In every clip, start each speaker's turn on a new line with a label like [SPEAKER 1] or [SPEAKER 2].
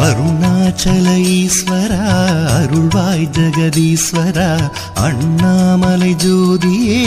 [SPEAKER 1] அருணாச்சல ஈஸ்வரா அருள்வாய் ஜெகதீஸ்வரா அண்ணாமலை ஜோதியே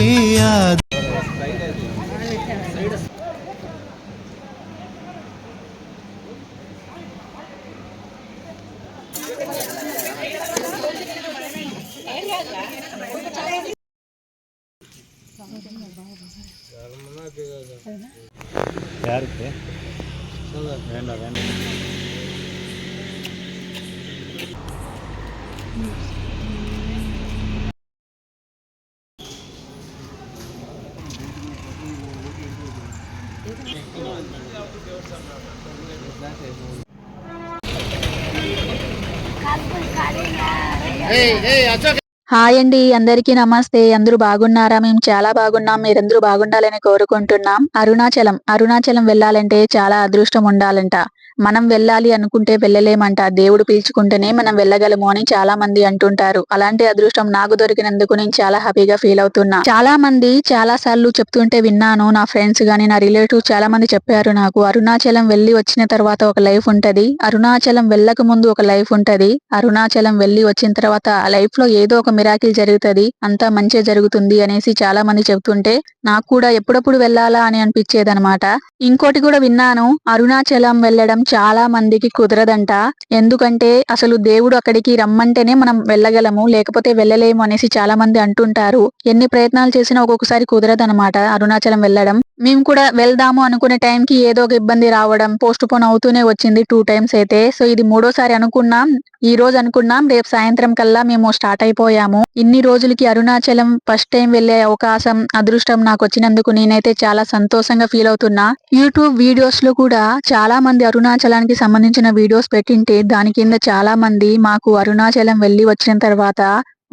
[SPEAKER 2] এই এই আচ্ছা
[SPEAKER 3] హాయ్ అండి అందరికీ నమస్తే. అందరూ బాగున్నారా? మేము చాలా బాగున్నాం. మీరందరూ బాగుండాలని కోరుకుంటున్నాం. అరుణాచలం అరుణాచలం వెళ్ళాలంటే చాలా అదృష్టం ఉండాలంట. మనం వెళ్ళాలి అనుకుంటే వెళ్ళలేమంట. దేవుడు పీల్చుకుంటేనే మనం వెళ్ళగలము అని చాలా మంది అంటుంటారు. అలాంటి అదృష్టం నాకు దొరికినందుకు నేను చాలా హ్యాపీగా ఫీల్ అవుతున్నా. చాలా మంది చాలా సార్లు చెప్తుంటే విన్నాను నా ఫ్రెండ్స్ గాని నా రిలేటివ్స్ చాలా మంది చెప్పారు నాకు అరుణాచలం వెళ్ళి వచ్చిన తర్వాత ఒక లైఫ్ ఉంటది. అరుణాచలం వెళ్ళక ముందు ఒక లైఫ్ ఉంటది. అరుణాచలం వెళ్ళి వచ్చిన తర్వాత ఆ లైఫ్లో ఏదో ఒక మిరాకిల్ జరుగుతది అంతా మంచి జరుగుతుంది అనేసి చాలా మంది చెప్తుంటే నాకు కూడా ఎప్పుడప్పుడు వెళ్ళాలా అని అనిపించేదనమాట ఇంకోటి కూడా విన్నాను అరుణాచలం వెళ్ళడం చాలా మందికి కుదరదంట. ఎందుకంటే అసలు దేవుడు అక్కడికి రమ్మంటేనే మనం వెళ్ళగలము లేకపోతే వెళ్ళలేము అనేసి చాలా మంది అంటుంటారు. ఎన్ని ప్రయత్నాలు చేసినా ఒక్కొక్కసారి కుదరదనమాట అరుణాచలం వెళ్ళడం. మేము కూడా వెళ్దాము అనుకునే టైంకి ఏదో ఒక ఇబ్బంది రావడం పోస్ట్ పోన్ అవుతూనే వచ్చింది టూ టైమ్స్ అయితే. సో ఇది మూడోసారి అనుకున్నాం ఈ రోజు అనుకున్నాం రేపు సాయంత్రం కల్లా మేము స్టార్ట్ అయిపోయాము. ఇన్ని రోజులకి అరుణాచలం ఫస్ట్ టైం వెళ్ళే అవకాశం అదృష్టం నాకు వచ్చినందుకు నేనైతే చాలా సంతోషంగా ఫీల్ అవుతున్నా. యూట్యూబ్ వీడియోస్లో కూడా చాలా మంది అరుణాచలానికి సంబంధించిన వీడియోస్ పెట్టింటే దాని కింద చాలా మంది మాకు అరుణాచలం వెళ్ళి వచ్చిన తర్వాత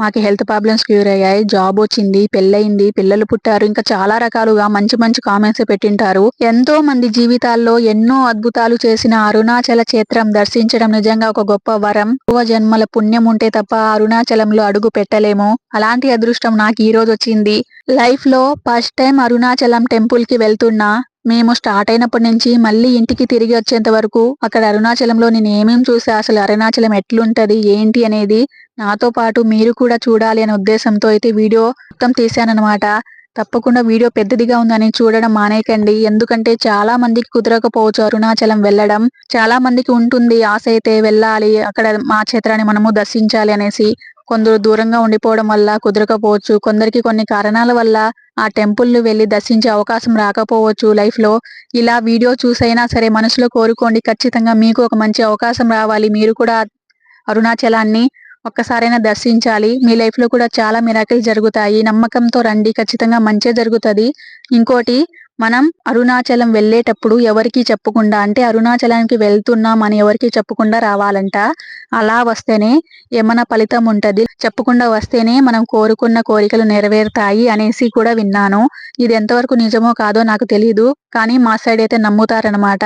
[SPEAKER 3] మాకు హెల్త్ ప్రాబ్లమ్స్ క్యూర్ అయ్యాయి. జాబ్ వచ్చింది పెళ్ళయింది పిల్లలు పుట్టారు ఇంకా చాలా రకాలుగా మంచి మంచి కామెంట్స్ పెట్టింటారు. ఎంతో మంది జీవితాల్లో ఎన్నో అద్భుతాలు చేసిన అరుణాచల క్షేత్రం దర్శించడం నిజంగా ఒక గొప్ప వరం. పూర్వ జన్మల పుణ్యం ఉంటే తప్ప అరుణాచలంలో అడుగు పెట్టలేము. అలాంటి అదృష్టం నాకు ఈ రోజు వచ్చింది. లైఫ్లో ఫస్ట్ టైం అరుణాచలం టెంపుల్కి వెళ్తున్నా మేము స్టార్ట్ అయినప్పటి నుంచి మళ్ళీ ఇంటికి తిరిగి వచ్చేంత వరకు అక్కడ అరుణాచలంలో నేను ఏమేమి చూసా అసలు అరుణాచలం ఎట్లుంటది ఏంటి అనేది నాతో పాటు మీరు కూడా చూడాలి అనే ఉద్దేశంతో అయితే వీడియో మొత్తం తీశానమాట తప్పకుండా వీడియో పెద్దదిగా ఉందని చూడడం మానేకండి ఎందుకంటే చాలా మందికి కుదరకపోవచ్చు అరుణాచలం వెళ్ళడం. చాలా మందికి ఉంటుంది ఆశ అయితే వెళ్ళాలి. అక్కడ మా క్షేత్రాన్ని మనము దర్శించాలి అనేసి కొందరు దూరంగా ఉండిపోవడం వల్ల కుదరకపోవచ్చు. కొందరికి కొన్ని కారణాల వల్ల ఆ టెంపుల్ వెళ్ళి దర్శించే అవకాశం రాకపోవచ్చు లైఫ్లో ఇలా వీడియో చూసైనా సరే మనసులో కోరుకోండి. ఖచ్చితంగా మీకు ఒక మంచి అవకాశం రావాలి. మీరు కూడా అరుణాచలాన్ని ఒక్కసారైనా దర్శించాలి. మీ లైఫ్లో కూడా చాలా మిరాకిల్ జరుగుతాయి. నమ్మకంతో రండి. ఖచ్చితంగా మంచే జరుగుతుంది. ఇంకోటి మనం అరుణాచలం వెళ్ళేటప్పుడు ఎవరికి చెప్పకుండా అంటే అరుణాచలానికి వెళ్తున్నాం అని ఎవరికి చెప్పకుండా రావాలంట. అలా వస్తేనే ఏమైనా ఫలితం ఉంటది. చెప్పకుండా వస్తేనే మనం కోరుకున్న కోరికలు నెరవేరుతాయి అనేసి కూడా విన్నాను. ఇది ఎంతవరకు నిజమో కాదో నాకు తెలియదు కానీ మా సైడ్ అయితే నమ్ముతారనమాట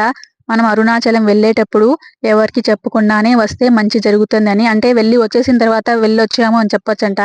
[SPEAKER 3] మనం అరుణాచలం వెళ్ళేటప్పుడు ఎవరికి చెప్పకుండానే వస్తే మంచి జరుగుతుందని. అంటే వెళ్ళి వచ్చేసిన తర్వాత వెళ్ళొచ్చాము అని చెప్పొచ్చంట.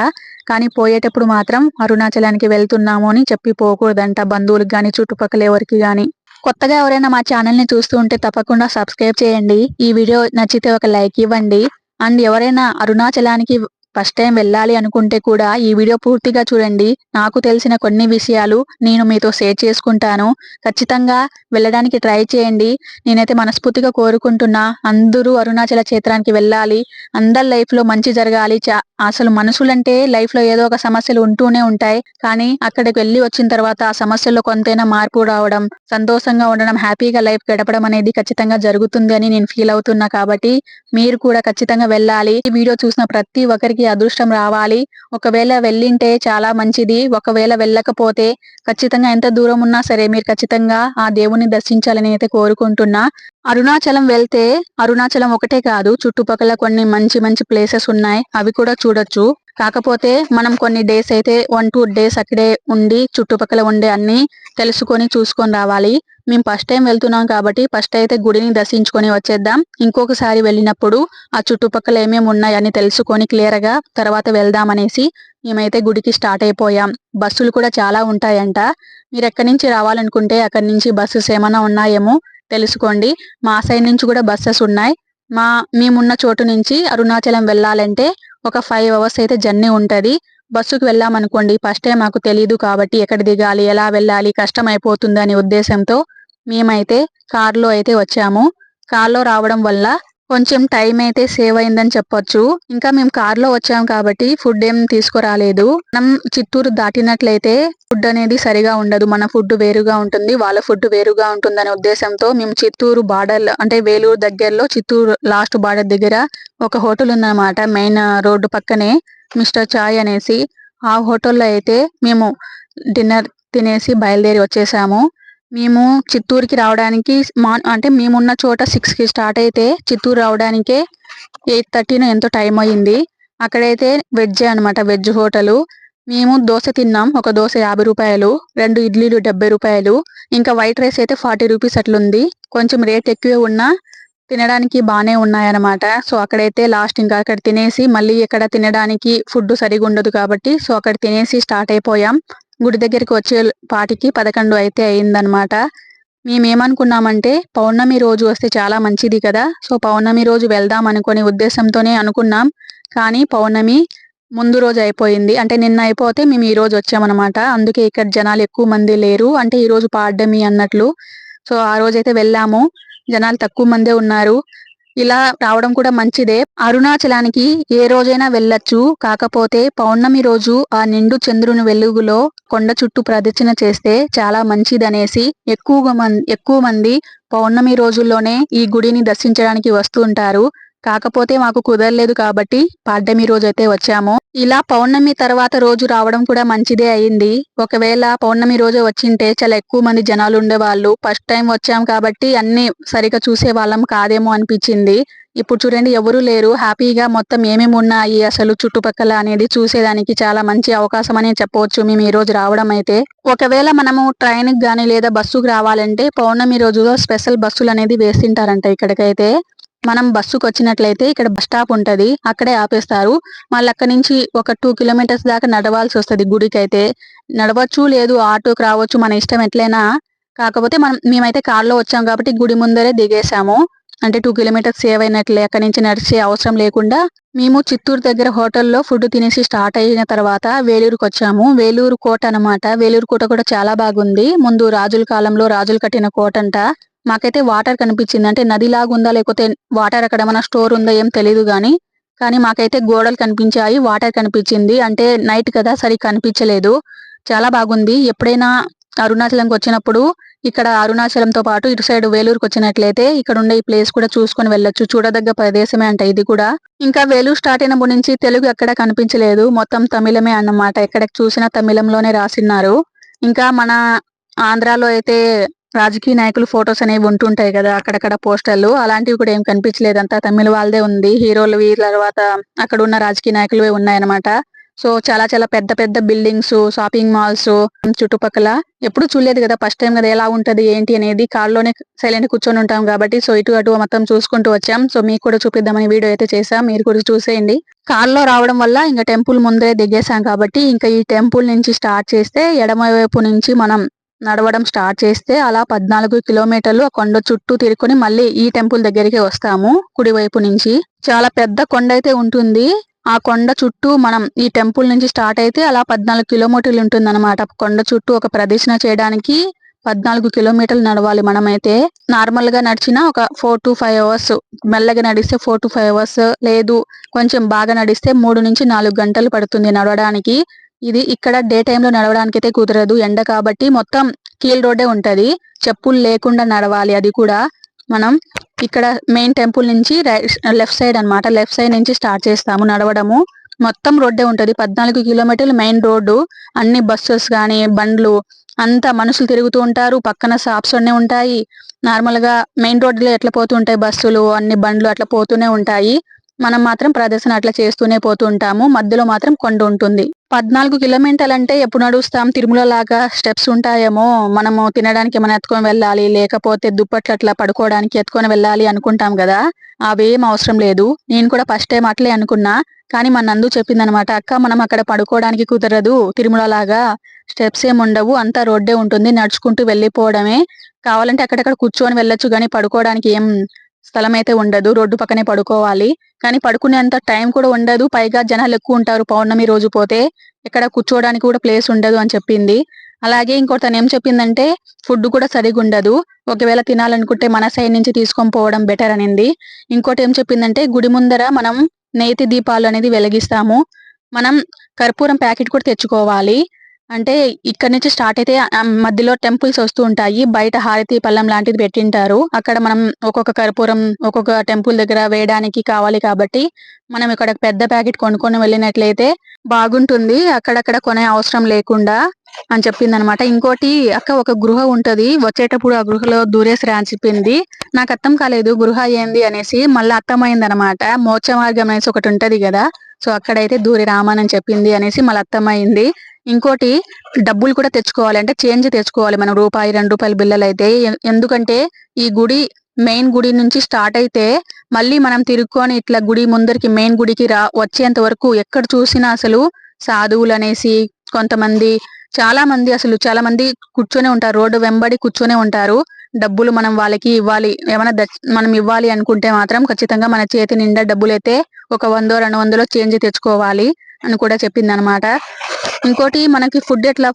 [SPEAKER 3] కానీ పోయేటప్పుడు మాత్రం అరుణాచలానికి వెళ్తున్నాము అని చెప్పి పోకూడదంట బంధువులకు కానీ చుట్టుపక్కల ఎవరికి కానీ కొత్తగా ఎవరైనా మా ఛానల్ని చూస్తూ ఉంటే తప్పకుండా సబ్స్క్రైబ్ చేయండి. ఈ వీడియో నచ్చితే ఒక లైక్ ఇవ్వండి. అండ్ ఎవరైనా అరుణాచలానికి ఫస్ట్ టైం వెళ్ళాలి అనుకుంటే కూడా ఈ వీడియో పూర్తిగా చూడండి. నాకు తెలిసిన కొన్ని విషయాలు నేను మీతో షేర్ చేసుకుంటాను. ఖచ్చితంగా వెళ్ళడానికి ట్రై చేయండి. నేనైతే మనస్ఫూర్తిగా కోరుకుంటున్నా అందరూ అరుణాచల క్షేత్రానికి వెళ్ళాలి. అందరి లైఫ్లో మంచి జరగాలి. అసలు మనుషులంటే లైఫ్లో ఏదో ఒక సమస్యలు ఉంటూనే ఉంటాయి. కానీ అక్కడికి వెళ్ళి వచ్చిన తర్వాత ఆ సమస్యల్లో కొంతైనా మార్పు రావడం సంతోషంగా ఉండడం హ్యాపీగా లైఫ్ గడపడం అనేది ఖచ్చితంగా జరుగుతుంది అని నేను ఫీల్ అవుతున్నా కాబట్టి మీరు కూడా ఖచ్చితంగా వెళ్ళాలి. ఈ వీడియో చూసిన ప్రతి ఒక్కరికి అదృష్టం రావాలి. ఒకవేళ వెళ్ళింటే చాలా మంచిది. ఒకవేళ వెళ్ళకపోతే ఖచ్చితంగా ఎంత దూరం ఉన్నా సరే మీరు ఖచ్చితంగా ఆ దేవుని దర్శించాలని అయితే కోరుకుంటున్నా. అరుణాచలం వెళ్తే అరుణాచలం ఒకటే కాదు చుట్టుపక్కల కొన్ని మంచి మంచి ప్లేసెస్ ఉన్నాయి. అవి కూడా చూడొచ్చు. కాకపోతే మనం కొన్ని డేస్ అయితే వన్ టూ డేస్ అక్కడే ఉండి చుట్టుపక్కల ఉండే అన్ని తెలుసుకొని చూసుకొని రావాలి. మేము ఫస్ట్ టైం వెళ్తున్నాం కాబట్టి ఫస్ట్ అయితే గుడిని దర్శించుకొని వచ్చేద్దాం. ఇంకొకసారి వెళ్ళినప్పుడు ఆ చుట్టుపక్కల ఏమేమి ఉన్నాయని తెలుసుకొని క్లియర్గా తర్వాత వెళ్దాం అనేసి మేమైతే గుడికి స్టార్ట్ అయిపోయాం. బస్సులు కూడా చాలా ఉంటాయంట. మీరు ఎక్కడి నుంచి రావాలనుకుంటే అక్కడి నుంచి బస్సెస్ ఏమైనా ఉన్నాయేమో తెలుసుకోండి. మా సైడ్ నుంచి కూడా బస్సెస్ ఉన్నాయి. మా మేమున్న చోటు నుంచి అరుణాచలం వెళ్ళాలంటే ఒక ఫైవ్ అవర్స్ అయితే జర్నీ ఉంటుంది. బస్సుకు వెళ్ళామనుకోండి ఫస్ట్ టైం మాకు తెలియదు కాబట్టి ఎక్కడ దిగాలి ఎలా వెళ్ళాలి కష్టం అయిపోతుందనే అనే ఉద్దేశంతో మేమైతే కారులో అయితే వచ్చాము. కార్లో రావడం వల్ల కొంచెం టైం అయితే సేవ్ అయిందని చెప్పొచ్చు. ఇంకా మేము కార్లో వచ్చాం కాబట్టి ఫుడ్ ఏం తీసుకురాలేదు. మనం చిత్తూరు దాటినట్లయితే ఫుడ్ అనేది సరిగా ఉండదు. మన ఫుడ్ వేరుగా ఉంటుంది. వాళ్ళ ఫుడ్ వేరుగా ఉంటుందనే ఉద్దేశంతో మేము చిత్తూరు బార్డర్ అంటే వేలూరు దగ్గరలో చిత్తూరు లాస్ట్ బార్డర్ దగ్గర ఒక హోటల్ ఉందన్నమాట. మెయిన్ రోడ్డు పక్కనే మిస్టర్ చాయ్ అనేసి. ఆ హోటల్లో అయితే మేము డిన్నర్ తినేసి బయలుదేరి వచ్చేసాము. మేము చిత్తూరుకి రావడానికి మా అంటే మేమున్న చోట సిక్స్కి స్టార్ట్ అయితే చిత్తూరు రావడానికే ఎయిట్ థర్టీన ఎంతో టైం అయ్యింది. అక్కడైతే వెజ్ అనమాట వెజ్ హోటల్. మేము దోశ తిన్నాం ఒక దోశ యాభై రూపాయలు రెండు ఇడ్లీలు డెబ్బై రూపాయలు ఇంకా వైట్ రైస్ అయితే ఫార్టీ రూపీస్ అట్లుంది. కొంచెం రేట్ ఎక్కువే ఉన్నా తినడానికి బాగానే ఉన్నాయన్నమాట. సో అక్కడైతే లాస్ట్ ఇంకా అక్కడ తినేసి మళ్ళీ ఇక్కడ తినడానికి ఫుడ్ సరిగా ఉండదు కాబట్టి సో అక్కడ తినేసి స్టార్ట్ అయిపోయాం. గుడి దగ్గరికి వచ్చే పాటికి పదకొండు అయితే అయిందనమాట మేమేమనుకున్నామంటే పౌర్ణమి రోజు వస్తే చాలా మంచిది కదా. సో పౌర్ణమి రోజు వెళ్దాం అనుకునే ఉద్దేశంతోనే అనుకున్నాం. కానీ పౌర్ణమి ముందు రోజు అయిపోయింది. అంటే నిన్న అయిపోతే మేము ఈ రోజు వచ్చామన్నమాట. అందుకే ఇక్కడ జనాలు ఎక్కువ మంది లేరు. అంటే ఈ రోజు పాడ్డమి అన్నట్లు. సో ఆ రోజైతే వెళ్ళాము. జనాలు తక్కువ మందే ఉన్నారు. ఇలా రావడం కూడా మంచిదే. అరుణాచలానికి ఏ రోజైనా వెళ్ళొచ్చు. కాకపోతే పౌర్ణమి రోజు ఆ నిండు చంద్రుని వెలుగులో కొండ చుట్టూ ప్రదర్శన చేస్తే చాలా మంచిదనేసి ఎక్కువగా మంది ఎక్కువ మంది పౌర్ణమి రోజుల్లోనే ఈ గుడిని దర్శించడానికి వస్తూ ఉంటారు. కాకపోతే మాకు కుదరలేదు కాబట్టి పాడ్యమి రోజు అయితే వచ్చాము. ఇలా పౌర్ణమి తర్వాత రోజు రావడం కూడా మంచిదే అయింది. ఒకవేళ పౌర్ణమి రోజు వచ్చింటే చాలా ఎక్కువ మంది జనాలు ఉండేవాళ్ళు. ఫస్ట్ టైం వచ్చాం కాబట్టి అన్ని సరిగా చూసే వాళ్ళం కాదేమో అనిపించింది. ఇప్పుడు చూడండి ఎవరు లేరు. హ్యాపీగా మొత్తం ఏమేమి ఉన్నాయి? అసలు చుట్టుపక్కల అనేది చూసేదానికి చాలా మంచి అవకాశం అని చెప్పవచ్చు మేము ఈ రోజు రావడం అయితే. ఒకవేళ మనము ట్రైన్కి కానీ లేదా బస్సుకు రావాలంటే పౌర్ణమి రోజులో స్పెషల్ బస్సులు అనేది వేసింటారంట ఇక్కడికైతే. మనం బస్సుకు వచ్చినట్లయితే ఇక్కడ బస్ స్టాప్ ఉంటది అక్కడే ఆపేస్తారు. మళ్ళీ అక్కడి నుంచి ఒక టూ కిలోమీటర్స్ దాకా నడవాల్సి వస్తది గుడికి అయితే నడవచ్చు లేదు ఆటోకి రావచ్చు మన ఇష్టం ఎట్లయినా కాకపోతే మనం మేమైతే కార్లో వచ్చాం కాబట్టి గుడి ముందరే దిగేసాము అంటే టూ కిలోమీటర్స్ సేవ్ అయినట్లే అక్కడి నుంచి నడిచే అవసరం లేకుండా మేము చిత్తూరు దగ్గర హోటల్లో ఫుడ్ తినేసి స్టార్ట్ అయిన తర్వాత వేలూరుకు వచ్చాము వేలూరు కోట అన్నమాట వేలూరు కోట కూడా చాలా బాగుంది. ముందు రాజుల కాలంలో రాజులు కట్టిన కోట అంట మాకైతే వాటర్ కనిపించింది. అంటే నదిలాగా ఉందా లేకపోతే వాటర్ అక్కడ ఏమైనా స్టోర్ ఉందా ఏం తెలియదు కానీ కానీ మాకైతే గోడలు కనిపించాయి వాటర్ కనిపించింది. అంటే నైట్ కదా సరిగ్గా కనిపించలేదు. చాలా బాగుంది. ఎప్పుడైనా అరుణాచలంకి వచ్చినప్పుడు ఇక్కడ అరుణాచలంతో పాటు ఇటు సైడ్ వేలూరుకి వచ్చినట్లయితే ఇక్కడ ఉండే ఈ ప్లేస్ కూడా చూసుకొని వెళ్ళొచ్చు. చూడదగ్గ ప్రదేశమే అంట ఇది కూడా. ఇంకా వేలూరు స్టార్ట్ అయినప్పటి నుంచి తెలుగు ఎక్కడ కనిపించలేదు. మొత్తం తమిళమే అన్నమాట. ఎక్కడ చూసినా తమిళంలోనే రాసిన్నారు. ఇంకా మన ఆంధ్రాలో అయితే రాజకీయ నాయకులు ఫొటోస్ అనేవి ఉంటుంటాయి కదా అక్కడక్కడ పోస్టర్లు. అలాంటివి కూడా ఏం కనిపించలేదు. అంతా తమిళ వాళ్ళదే ఉంది. హీరోలు తర్వాత అక్కడ ఉన్న రాజకీయ నాయకులు ఉన్నాయన్నమాట. సో చాలా చాలా పెద్ద పెద్ద బిల్డింగ్స్ షాపింగ్ మాల్స్ చుట్టుపక్కల ఎప్పుడు చూడలేదు కదా. ఫస్ట్ టైం కదా ఎలా ఉంటది ఏంటి అనేది కార్లోనే సైలెంట్ కూర్చొని ఉంటాం కాబట్టి సో ఇటు అటు మొత్తం చూసుకుంటూ వచ్చాం. సో మీకు కూడా చూపిద్దామని వీడియో అయితే చేసాం మీరు కూడా చూసేయండి. కార్లో రావడం వల్ల ఇంకా టెంపుల్ ముందే దిగేసాం కాబట్టి ఇంకా ఈ టెంపుల్ నుంచి స్టార్ట్ చేస్తే ఎడమ వైపు నుంచి మనం నడవడం స్టార్ట్ చేస్తే అలా పద్నాలుగు కిలోమీటర్లు ఆ కొండ చుట్టూ తిరుకొని మళ్ళీ ఈ టెంపుల్ దగ్గరికి వస్తాము కుడివైపు నుంచి. చాలా పెద్ద కొండ అయితే ఉంటుంది. ఆ కొండ చుట్టూ మనం ఈ టెంపుల్ నుంచి స్టార్ట్ అయితే అలా పద్నాలుగు కిలోమీటర్లు ఉంటుంది అనమాట కొండ చుట్టూ ఒక ప్రదర్శన చేయడానికి పద్నాలుగు కిలోమీటర్లు నడవాలి మనమైతే. నార్మల్గా నడిచిన ఒక ఫోర్ టు ఫైవ్ అవర్స్ మెల్లగా నడిస్తే ఫోర్ టు ఫైవ్ అవర్స్ లేదు కొంచెం బాగా నడిస్తే మూడు నుంచి నాలుగు గంటలు పడుతుంది నడవడానికి. ఇది ఇక్కడ డే టైంలో నడవడానికి అయితే కుదరదు. ఎండ కాబట్టి మొత్తం కీల్ రోడ్డే ఉంటది. చెప్పులు లేకుండా నడవాలి. అది కూడా మనం ఇక్కడ మెయిన్ టెంపుల్ నుంచి లెఫ్ట్ సైడ్ అన్నమాట. లెఫ్ట్ సైడ్ నుంచి స్టార్ట్ చేస్తాము నడవడము. మొత్తం రోడ్డే ఉంటది. పద్నాలుగు కిలోమీటర్లు మెయిన్ రోడ్డు. అన్ని బస్సెస్ కానీ బండ్లు అంతా మనుషులు తిరుగుతూ ఉంటారు. పక్కన షాప్స్ అన్నీ ఉంటాయి. నార్మల్గా మెయిన్ రోడ్లో ఎట్లా పోతుంటాయి బస్సులు? అన్ని బండ్లు అట్లా పోతూనే ఉంటాయి. మనం మాత్రం ప్రదర్శన అట్లా చేస్తూనే పోతుంటాము. మధ్యలో మాత్రం కొండ ఉంటుంది. పద్నాలుగు కిలోమీటర్లు అంటే ఎప్పుడు నడుస్తాం? తిరుమల లాగా స్టెప్స్ ఉంటాయేమో. మనము తినడానికి ఏమైనా ఎత్తుకొని వెళ్ళాలి లేకపోతే దుప్పట్లు అట్లా పడుకోవడానికి ఎత్తుకొని వెళ్ళాలి అనుకుంటాం కదా. అవేం అవసరం లేదు. నేను కూడా ఫస్ట్ టైం అట్లే అనుకున్నా. కానీ మన నందు చెప్పిందనమాట అక్క మనం అక్కడ పడుకోవడానికి కుదరదు. తిరుమల లాగా స్టెప్స్ ఏమి ఉండవు. అంతా రోడ్డే ఉంటుంది. నడుచుకుంటూ వెళ్ళిపోవడమే. కావాలంటే అక్కడక్కడ కూర్చొని వెళ్ళొచ్చు కానీ పడుకోవడానికి ఏం స్థలం అయితే ఉండదు రోడ్డు పక్కనే పడుకోవాలి. కానీ పడుకునేంత టైం కూడా ఉండదు. పైగా జనాలు ఎక్కువ ఉంటారు. పౌర్ణమి రోజు పోతే ఇక్కడ కూర్చోవడానికి కూడా ప్లేస్ ఉండదు అని చెప్పింది. అలాగే ఇంకోటి తను ఏం చెప్పిందంటే ఫుడ్ కూడా సరిగా ఉండదు. ఒకవేళ తినాలనుకుంటే మన సైడ్ నుంచి తీసుకొని పోవడం బెటర్ అనింది. ఇంకోటి ఏం చెప్పిందంటే గుడి ముందర మనం నేతి దీపాలు అనేది వెలిగిస్తాము. మనం కర్పూరం ప్యాకెట్ కూడా తెచ్చుకోవాలి. అంటే ఇక్కడ నుంచి స్టార్ట్ అయితే మధ్యలో టెంపుల్స్ వస్తూ ఉంటాయి. బయట హారతి పళ్ళం లాంటిది పెట్టింటారు. అక్కడ మనం ఒక్కొక్క కర్పూరం ఒక్కొక్క టెంపుల్ దగ్గర వేయడానికి కావాలి కాబట్టి మనం ఇక్కడ పెద్ద ప్యాకెట్ కొనుక్కొని వెళ్ళినట్లయితే బాగుంటుంది. అక్కడక్కడ కొనే అవసరం లేకుండా అని చెప్పింది అనమాట ఇంకోటి అక్క ఒక గృహ ఉంటది. వచ్చేటప్పుడు ఆ గృహలో దూరేసిరా అని చెప్పింది. నాకు అర్థం కాలేదు గృహ ఏంది అనేసి మళ్ళీ అర్థమైంది అనమాట మోక్ష మార్గం అనేసి ఒకటి ఉంటది కదా. సో అక్కడైతే దూరి రామానని చెప్పింది అనేసి మళ్ళీ అర్థమైంది. ఇంకోటి డబ్బులు కూడా తెచ్చుకోవాలి. అంటే చేంజ్ తెచ్చుకోవాలి మనం. రూపాయి రెండు రూపాయల బిల్లలు అయితే ఎందుకంటే ఈ గుడి మెయిన్ గుడి నుంచి స్టార్ట్ అయితే మళ్ళీ మనం తిరుక్కొని ఇట్లా గుడి ముందరికి మెయిన్ గుడికి రా వచ్చేంత వరకు ఎక్కడ చూసినా అసలు సాధువులు అనేసి కొంతమంది చాలా మంది అసలు చాలా మంది కూర్చొని ఉంటారు. రోడ్డు వెంబడి కూర్చొని ఉంటారు. డబ్బులు మనం వాళ్ళకి ఇవ్వాలి. ఏమైనా దచ్- మనం ఇవ్వాలి అనుకుంటే మాత్రం ఖచ్చితంగా మన చేతి నిండా డబ్బులు అయితే ఒక వందో రెండు వందలో చేంజ్ తెచ్చుకోవాలి. అని కూడా చెప్పింది అనమాట ఇంకోటి మనకి ఫుడ్ ఎట్లా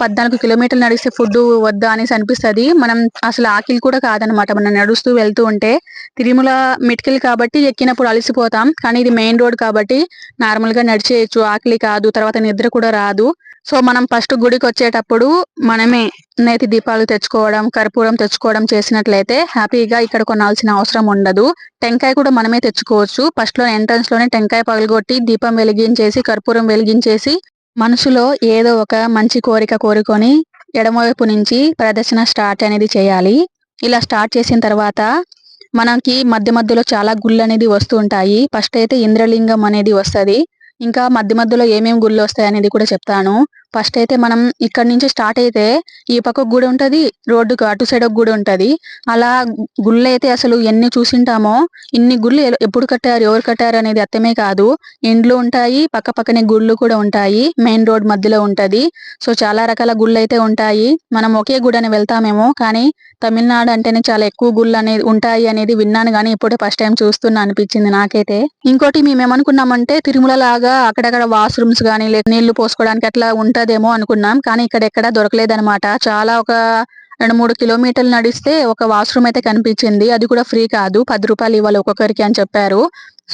[SPEAKER 3] పద్నాలుగు కిలోమీటర్లు నడిస్తే ఫుడ్ వద్దా అనేసి అనిపిస్తది. మనం అసలు ఆకిలి కూడా కాదనమాట మనం నడుస్తూ వెళ్తూ ఉంటే తిరుమల మెటికల్ కాబట్టి ఎక్కినప్పుడు అలసిపోతాం. కానీ ఇది మెయిన్ రోడ్ కాబట్టి నార్మల్గా నడిచేయచ్చు. ఆకలి కాదు తర్వాత నిద్ర కూడా రాదు. సో మనం ఫస్ట్ గుడికి వచ్చేటప్పుడు మనమే నేతి దీపాలు తెచ్చుకోవడం కర్పూరం తెచ్చుకోవడం చేసినట్లయితే హ్యాపీగా ఇక్కడ కొనాల్సిన అవసరం ఉండదు. టెంకాయ కూడా మనమే తెచ్చుకోవచ్చు. ఫస్ట్లో ఎంట్రన్స్లోనే టెంకాయ పగలగొట్టి దీపం వెలిగించేసి కర్పూరం వెలిగించేసి మనసులో ఏదో ఒక మంచి కోరిక కోరుకొని ఎడమవైపు నుంచి ప్రదర్శన స్టార్ట్ అనేది చేయాలి. ఇలా స్టార్ట్ చేసిన తర్వాత మనకి మధ్య మధ్యలో చాలా గుళ్ళు అనేది వస్తూ ఉంటాయి. ఫస్ట్ అయితే ఇంద్రలింగం అనేది వస్తది. ఇంకా మధ్య మధ్యలో ఏమేమి గుళ్ళు వస్తాయి అనేది కూడా చెప్తాను. ఫస్ట్ అయితే మనం ఇక్కడ నుంచి స్టార్ట్ అయితే ఈ పక్క గుడి ఉంటది రోడ్డుకు అటు సైడ్ ఒక గుడి ఉంటది. అలా గుళ్ళు అయితే అసలు ఎన్ని చూసింటామో ఇన్ని గుళ్ళు ఎప్పుడు కట్టారు ఎవరు కట్టారు అనేది అర్థమే కాదు. ఇండ్లు ఉంటాయి పక్క పక్కనే గుళ్ళు కూడా ఉంటాయి మెయిన్ రోడ్ మధ్యలో ఉంటది. సో చాలా రకాల గుళ్ళు అయితే ఉంటాయి. మనం ఒకే గుడి అని వెళ్తామేమో కానీ తమిళనాడు అంటేనే చాలా ఎక్కువ గుళ్ళు అనేది ఉంటాయి అనేది విన్నాను కానీ ఇప్పుడే ఫస్ట్ టైం చూస్తున్నా అనిపించింది నాకైతే. ఇంకోటి మేము ఏమనుకున్నామంటే తిరుమల లాగా అక్కడక్కడ వాష్రూమ్స్ కానీ లేక నీళ్ళు పోసుకోవడానికి అట్లా ఉంటుందేమో అనుకున్నాం. కానీ ఇక్కడ ఎక్కడ దొరకలేదనమాట చాలా ఒక రెండు మూడు కిలోమీటర్లు నడిస్తే ఒక వాష్రూమ్ అయితే కనిపించింది. అది కూడా ఫ్రీ కాదు. పది రూపాయలు ఇవ్వాలి ఒక్కొక్కరికి అని చెప్పారు.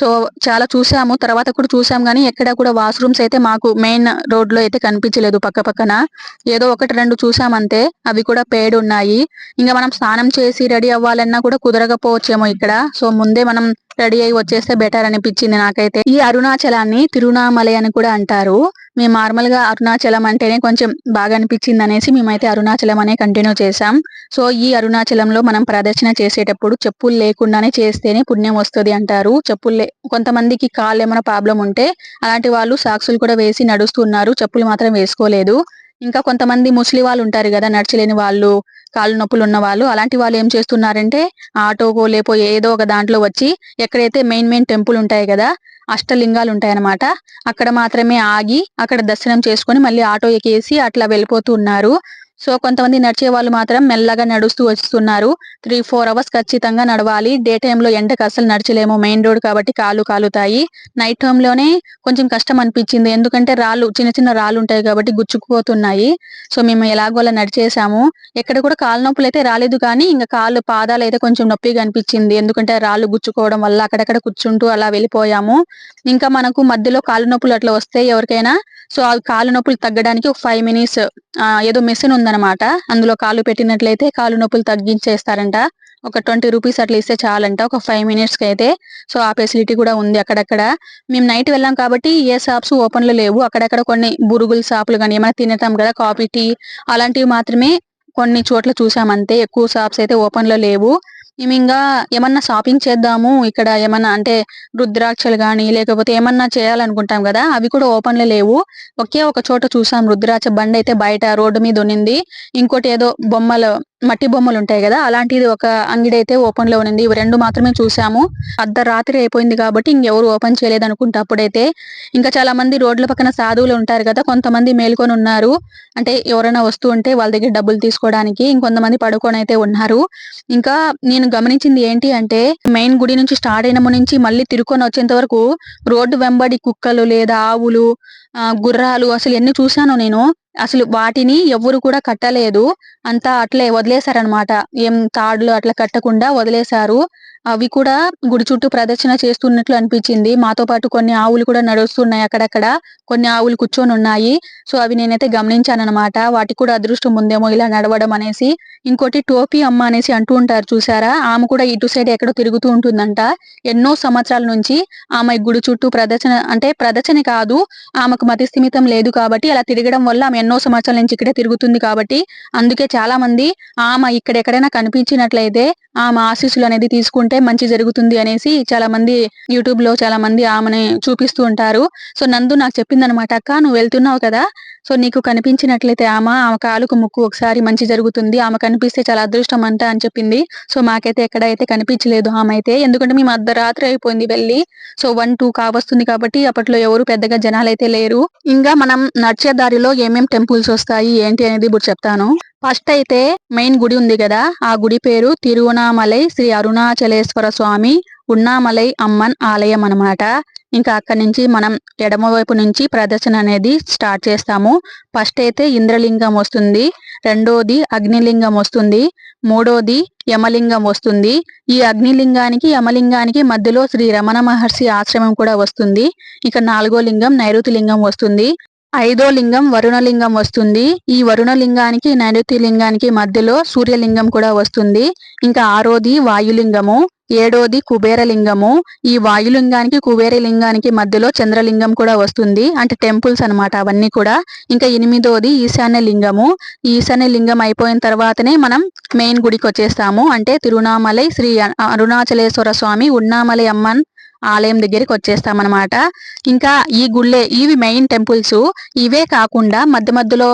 [SPEAKER 3] సో చాలా చూసాము. తర్వాత కూడా చూసాం కానీ ఎక్కడ కూడా వాష్రూమ్స్ అయితే మాకు మెయిన్ రోడ్లో అయితే కనిపించలేదు పక్క పక్కన. ఏదో ఒకటి రెండు చూసామంతే అవి కూడా పేడ్ ఉన్నాయి. ఇంకా మనం స్నానం చేసి రెడీ అవ్వాలన్నా కూడా కుదరకపోవచ్చేమో ఇక్కడ. సో ముందే మనం రెడీ అయి వచ్చేస్తే బెటర్ అనిపించింది నాకైతే. ఈ అరుణాచలాన్ని తిరునామలై అని కూడా అంటారు. మేము నార్మల్గా అరుణాచలం అంటేనే కొంచెం బాగా అనిపించింది అనేసి మేమైతే అరుణాచలం అనే కంటిన్యూ చేసాం సో ఈ అరుణాచలంలో మనం ప్రదర్శన చేసేటప్పుడు చెప్పులు లేకుండానే చేస్తేనే పుణ్యం వస్తుంది అంటారు. చెప్పులు లే- కొంతమందికి కాళ్ళు ఏమైనా ప్రాబ్లం ఉంటే అలాంటి వాళ్ళు సాక్సులు కూడా వేసి నడుస్తున్నారు. చెప్పులు మాత్రం వేసుకోలేదు. ఇంకా కొంతమంది ముసలి వాళ్ళు ఉంటారు కదా నడచలేని వాళ్ళు కాళ్ళు నొప్పులు ఉన్న వాళ్ళు అలాంటి వాళ్ళు ఏం చేస్తున్నారంటే ఆటోకో లేపో ఏదో ఒక దాంట్లో వచ్చి ఎక్కడైతే మెయిన్ మెయిన్ టెంపుల్ ఉంటాయి కదా అష్టలింగాలు ఉంటాయి అన్నమాట అక్కడ మాత్రమే ఆగి అక్కడ దర్శనం చేసుకొని మళ్ళీ ఆటో ఎక్కేసి అట్లా వెళ్ళిపోతూ ఉన్నారు. సో కొంతమంది నడిచే వాళ్ళు మాత్రం మెల్లగా నడుస్తూ వస్తున్నారు. త్రీ ఫోర్ అవర్స్ ఖచ్చితంగా నడవాలి. డే లో ఎండకు అసలు నడచలేము. మెయిన్ రోడ్ కాబట్టి కాలు కాలుతాయి. నైట్లోనే కొంచెం కష్టం అనిపించింది. ఎందుకంటే రాళ్ళు చిన్న చిన్న రాళ్ళు ఉంటాయి కాబట్టి గుచ్చుకుపోతున్నాయి. సో మేము ఎలాగోలా నడిచేసాము ఎక్కడ కూడా కాలు నొప్పులు అయితే రాలేదు కానీ ఇంకా కాళ్ళు పాదాలు అయితే కొంచెం నొప్పిగా అనిపించింది. ఎందుకంటే రాళ్ళు గుచ్చుకోవడం వల్ల అక్కడక్కడ కూర్చుంటూ అలా వెళ్ళిపోయాము. ఇంకా మనకు మధ్యలో కాలు నొప్పులు అట్లా వస్తే ఎవరికైనా సో ఆ కాలు నొప్పులు తగ్గడానికి ఒక ఫైవ్ మినిట్స్ ఏదో మెషిన్ ఉందన్నమాట అందులో కాళ్ళు పెట్టినట్లయితే కాలు నొప్పులు తగ్గించేస్తారంట. ఒక ట్వంటీ రూపీస్ అట్లా ఇస్తే చాలంట. ఒక ఫైవ్ మినిట్స్కి అయితే. సో ఆ ఫెసిలిటీ కూడా ఉంది అక్కడక్కడ. మేము నైట్ వెళ్ళాం కాబట్టి ఏ షాప్స్ ఓపెన్లో లేవు. అక్కడక్కడ కొన్ని బురుగుల షాపులు కానీ ఏమైనా తినటం కదా కాఫీ టీ అలాంటివి మాత్రమే కొన్ని చోట్ల చూసామంతే ఎక్కువ షాప్స్ అయితే ఓపెన్లో లేవు. మేము ఇంకా ఏమన్నా షాపింగ్ చేద్దాము. ఇక్కడ ఏమన్నా అంటే రుద్రాక్షలు కానీ లేకపోతే ఏమన్నా చేయాలనుకుంటాం కదా అవి కూడా ఓపెన్లో లేవు. ఒకే ఒక చోట చూసాం రుద్రాక్ష బండి అయితే బయట రోడ్డు మీద ఉన్నింది. ఇంకోటి ఏదో బొమ్మలు మట్టి బొమ్మలు ఉంటాయి కదా అలాంటిది ఒక అంగడి అయితే ఓపెన్లో ఉంది ఇవి రెండు మాత్రమే చూసాము. అర్ధరాత్రి అయిపోయింది కాబట్టి ఇంకెవరు ఓపెన్ చేయలేదు అనుకుంటే అప్పుడైతే ఇంకా చాలా మంది రోడ్ల పక్కన సాధువులు ఉంటారు కదా కొంతమంది మేల్కొని ఉన్నారు. అంటే ఎవరైనా వస్తూ ఉంటే వాళ్ళ దగ్గర డబ్బులు తీసుకోవడానికి ఇంకొంతమంది పడుకొని అయితే ఉన్నారు. ఇంకా నేను గమనించింది ఏంటి అంటే మెయిన్ గుడి నుంచి స్టార్ట్ అయిన నుంచి మళ్ళీ తిరుక్కొని వచ్చేంత వరకు రోడ్డు వెంబడి కుక్కలు లేదా ఆవులు గుర్రాలు అసలు ఎన్ని చూశాను నేను. అసలు వాటిని ఎవ్వరు కూడా కట్టలేదు. అంతా అట్లే వదిలేశారనమాట ఏం తాడులు అట్లా కట్టకుండా వదిలేశారు. అవి కూడా గుడి చుట్టూ ప్రదర్శన చేస్తున్నట్లు అనిపించింది. మాతో పాటు కొన్ని ఆవులు కూడా నడుస్తున్నాయి అక్కడక్కడ. కొన్ని ఆవులు కూర్చొని ఉన్నాయి. సో అవి నేనైతే గమనించాను వాటికి కూడా అదృష్టం ఉందేమో ఇలా నడవడం అనేసి. ఇంకోటి టోపీ అమ్మ అనేసి అంటూ ఉంటారు చూసారా? ఆమె కూడా ఇటు సైడ్ ఎక్కడో తిరుగుతూ ఉంటుందంట. ఎన్నో సంవత్సరాల నుంచి ఆమె గుడి చుట్టూ ప్రదర్శన అంటే ప్రదర్శన కాదు. ఆమెకు మతి స్థిమితం లేదు కాబట్టి అలా తిరగడం వల్ల ఆమె ఎన్నో సంవత్సరాల నుంచి ఇక్కడే తిరుగుతుంది కాబట్టి అందుకే చాలా మంది ఆమె ఇక్కడ ఎక్కడైనా కనిపించినట్లయితే ఆమె ఆశీస్సులు అనేది తీసుకుంటే మంచి జరుగుతుంది అనేసి చాలా మంది యూట్యూబ్లో చాలా మంది ఆమెని చూపిస్తూ ఉంటారు. సో నందు నాకు చెప్పింది అనమాట అక్క నువ్వు వెళ్తున్నావు కదా? సో నీకు కనిపించినట్లయితే ఆమె ఆమె కాలుకు ముక్కు ఒకసారి మంచి జరుగుతుంది. ఆమె కనిపిస్తే చాలా అదృష్టం అంట అని చెప్పింది. సో మాకైతే ఎక్కడైతే కనిపించలేదు ఆమె అయితే. ఎందుకంటే మేము అర్ధరాత్రి అయిపోయింది వెళ్ళి. సో వన్ టూ కావస్తుంది కాబట్టి అప్పట్లో ఎవరు పెద్దగా జనాలు అయితే లేరు. ఇంకా మనం నడిచే దారిలో ఏమేం టెంపుల్స్ వస్తాయి? ఏంటి అనేది ఇప్పుడు చెప్తాను. ఫస్ట్ అయితే మెయిన్ గుడి ఉంది కదా ఆ గుడి పేరు తిరువనామలై శ్రీ అరుణాచలేశ్వర స్వామి ఉన్నామలై అమ్మన్ ఆలయం అనమాట ఇంకా అక్కడి నుంచి మనం ఎడమవైపు నుంచి ప్రదర్శన అనేది స్టార్ట్ చేస్తాము. ఫస్ట్ అయితే ఇంద్రలింగం వస్తుంది రెండోది అగ్నిలింగం వస్తుంది మూడోది యమలింగం వస్తుంది. ఈ అగ్నిలింగానికి యమలింగానికి మధ్యలో శ్రీ రమణ మహర్షి ఆశ్రమం కూడా వస్తుంది. ఇక నాలుగో లింగం నైరుతి లింగం వస్తుంది. ఐదో లింగం వరుణలింగం వస్తుంది. ఈ వరుణలింగానికి నైరుతి లింగానికి మధ్యలో సూర్యలింగం కూడా వస్తుంది. ఇంకా ఆరోది వాయులింగము ఏడోది కుబేరలింగము. ఈ వాయులింగానికి కుబేరలింగానికి మధ్యలో చంద్రలింగం కూడా వస్తుంది. అంటే టెంపుల్స్ అనమాట అవన్నీ కూడా. ఇంకా ఎనిమిదోది ఈశాన్య లింగము ఈశాన్య లింగం అయిపోయిన తర్వాతనే మనం మెయిన్ గుడికి వచ్చేస్తాము. అంటే తిరునామలై శ్రీ అరుణాచలేశ్వర స్వామి ఉన్నామలై అమ్మన్ ఆలయం దగ్గరికి వచ్చేస్తామన్నమాట. ఇంకా ఈ గుళ్ళే ఇవి మెయిన్ టెంపుల్స్ ఇవే కాకుండా మధ్య మధ్యలో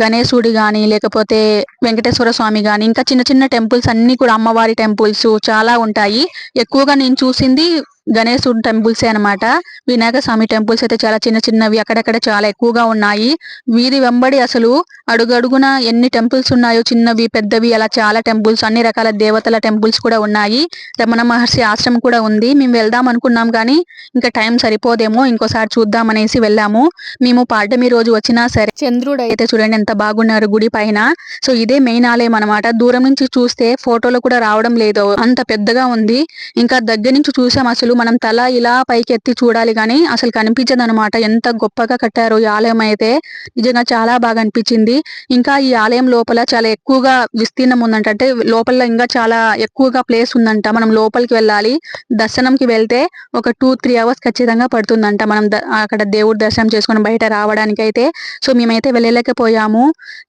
[SPEAKER 3] గణేశుడి కానీ లేకపోతే వెంకటేశ్వర స్వామి కానీ ఇంకా చిన్న చిన్న టెంపుల్స్ అన్ని కూడా అమ్మవారి టెంపుల్స్ చాలా ఉంటాయి. ఎక్కువగా నేను చూసింది గణేశుడు టెంపుల్సే అన్నమాట. వినాయక స్వామి టెంపుల్స్ అయితే చాలా చిన్న చిన్నవి అక్కడక్కడ చాలా ఎక్కువగా ఉన్నాయి. వీధి వెంబడి అసలు అడుగడుగున ఎన్ని టెంపుల్స్ ఉన్నాయో చిన్నవి పెద్దవి అలా చాలా టెంపుల్స్ అన్ని రకాల దేవతల టెంపుల్స్ కూడా ఉన్నాయి. రమణ మహర్షి ఆశ్రమం కూడా ఉంది. మేము వెళ్దాం అనుకున్నాం కానీ ఇంకా టైం సరిపోదేమో ఇంకోసారి చూద్దాం అనేసి వెళ్ళాము. మేము పాడ్యమి రోజు వచ్చినా సరే చంద్రుడు అయితే చూడండి ఎంత బాగున్నారు గుడి పైన. సో ఇదే మెయిన్ ఆలయం అన్నమాట. దూరం నుంచి చూస్తే ఫోటోలు కూడా రావడం లేదు అంత పెద్దగా ఉంది. ఇంకా దగ్గర నుంచి చూసాం అసలు మనం తల ఇలా పైకి ఎత్తి చూడాలి కానీ అసలు కనిపించదు అనమాట ఎంత గొప్పగా కట్టారో ఈ ఆలయం అయితే. నిజంగా చాలా బాగా అనిపించింది. ఇంకా ఈ ఆలయం లోపల చాలా ఎక్కువగా విస్తీర్ణం ఉందంట. అంటే లోపల ఇంకా చాలా ఎక్కువగా ప్లేస్ ఉందంట. మనం లోపలికి వెళ్ళాలి. దర్శనంకి వెళ్తే ఒక టూ త్రీ అవర్స్ ఖచ్చితంగా పడుతుందంట. మనం అక్కడ దేవుడి దర్శనం చేసుకొని బయట రావడానికి అయితే. సో మేమైతే వెళ్ళలేకపోయాము.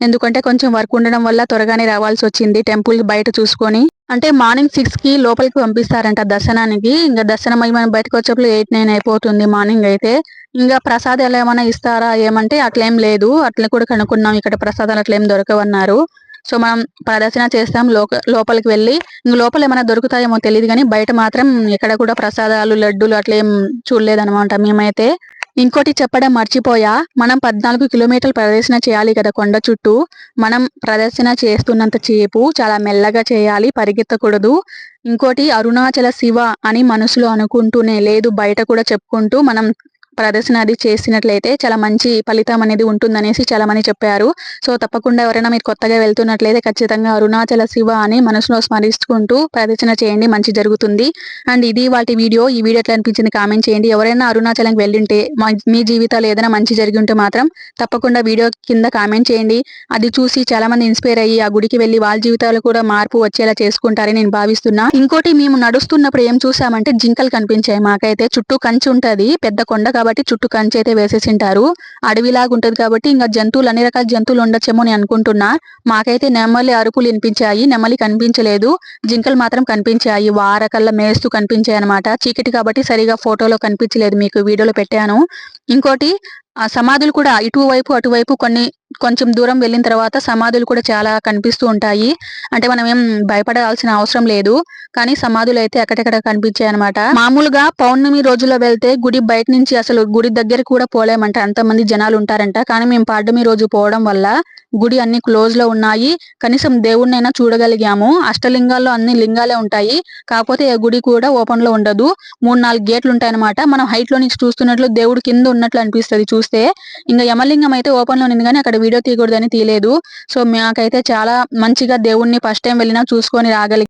[SPEAKER 3] ఎందుకంటే కొంచెం వర్క్ ఉండడం వల్ల త్వరగానే రావాల్సి వచ్చింది టెంపుల్ బయట చూసుకొని. అంటే మార్నింగ్ సిక్స్కి లోపలికి పంపిస్తారంట దర్శనానికి. ఇంకా దర్శనం అయ్యి మనం బయటకు వచ్చేప్పుడు ఎయిట్ నైన్ అయిపోతుంది మార్నింగ్ అయితే. ఇంకా ప్రసాదాలు ఏమైనా ఇస్తారా? ఏమంటే అట్లేం లేదు. అట్లా కూడా కనుక్కున్నాం. ఇక్కడ ప్రసాదాలు అట్లేం దొరకవన్నారు. సో మనం ప్రదర్శన చేస్తాం లోక లోపలికి వెళ్ళి. ఇంకా లోపల ఏమైనా దొరుకుతాయేమో తెలియదు కానీ బయట మాత్రం ఎక్కడ కూడా ప్రసాదాలు లడ్డూలు అట్లా ఏం చూడలేదన్నమాట మేమైతే. ఇంకోటి చెప్పడం మర్చిపోయా. మనం పద్నాలుగు కిలోమీటర్లు ప్రదర్శన చేయాలి కదా కొండ చుట్టూ. మనం ప్రదర్శన చేస్తున్నంత చేపు చాలా మెల్లగా చేయాలి పరిగెత్తకూడదు. ఇంకోటి అరుణాచల శివ అని మనసులో అనుకుంటూనే లేదు బయట కూడా చెప్పుకుంటూ మనం ప్రదర్శన అది చేసినట్లయితే చాలా మంచి ఫలితం అనేది ఉంటుందనేసి చాలా మంది చెప్పారు. సో తప్పకుండా ఎవరైనా మీరు కొత్తగా వెళ్తున్నట్లయితే ఖచ్చితంగా అరుణాచల శివ అని మనసులో స్మరించుకుంటూ ప్రదర్శన చేయండి మంచి జరుగుతుంది. అండ్ ఇది వాటి వీడియో ఈ వీడియో ఎట్లా అనిపించింది కామెంట్ చేయండి. ఎవరైనా అరుణాచలంకి వెళ్ళింటే మీ జీవితాలు ఏదైనా మంచి జరిగి ఉంటే మాత్రం తప్పకుండా వీడియో కింద కామెంట్ చేయండి. అది చూసి చాలా మంది ఇన్స్పైర్ అయ్యి ఆ గుడికి వెళ్ళి వాళ్ళ జీవితాలు కూడా మార్పు వచ్చేలా చేసుకుంటారని నేను భావిస్తున్నా. ఇంకోటి మేము నడుస్తున్నప్పుడు ఏం చూసామంటే జింకలు కనిపించాయి మాకైతే. చుట్టూ కంచి ఉంటది పెద్ద కొండ కాబట్టి చుట్టూ కంచి అయితే వేసేసి ఉంటారు అడవిలాగా ఉంటది కాబట్టి ఇంకా జంతువులు అన్ని రకాల జంతువులు ఉండొచ్చేమో నేను అనుకుంటున్నా. మాకైతే నెమలి అరుపులు వినిపించాయి. నెమలి కనిపించలేదు. జింకలు మాత్రం కనిపించాయి. వారకల్లా మేస్తూ కనిపించాయి అనమాట చీకటి కాబట్టి సరిగా ఫోటోలో కనిపించలేదు. మీకు వీడియోలో పెట్టాను. ఇంకోటి ఆ సమాధులు కూడా ఇటువైపు అటువైపు కొన్ని కొంచెం దూరం వెళ్ళిన తర్వాత సమాధులు కూడా చాలా కనిపిస్తూ ఉంటాయి. అంటే మనం ఏం భయపడాల్సిన అవసరం లేదు. కానీ సమాధులు అయితే ఎక్కడెక్కడ కనిపించాయి అనమాట మామూలుగా పౌర్ణమి రోజులో వెళ్తే గుడి బయట నుంచి అసలు గుడి దగ్గర కూడా పోలేమంట. అంతమంది జనాలు ఉంటారంట. కానీ మేము పాడ్యమి రోజు పోవడం వల్ల గుడి అన్ని క్లోజ్లో ఉన్నాయి. కనీసం దేవుణ్ణైనా చూడగలిగాము. అష్టలింగాల్లో అన్ని లింగాలే ఉంటాయి. కాకపోతే ఆ గుడి కూడా ఓపెన్లో ఉండదు. మూడు నాలుగు గేట్లు ఉంటాయన్నమాట. మనం హైట్లో నుంచి చూస్తున్నట్లు దేవుడు కింద ఉన్నట్లు అనిపిస్తది చూస్తే. ఇంకా యమలింగం అయితే ఓపెన్లో ఉంది కానీ అక్కడ వీడియో తీయకూడదని తీయలేదు. సో మాకైతే చాలా మంచిగా దేవుణ్ణి ఫస్ట్ టైం వెళ్ళినా చూసుకొని రాగలిగి.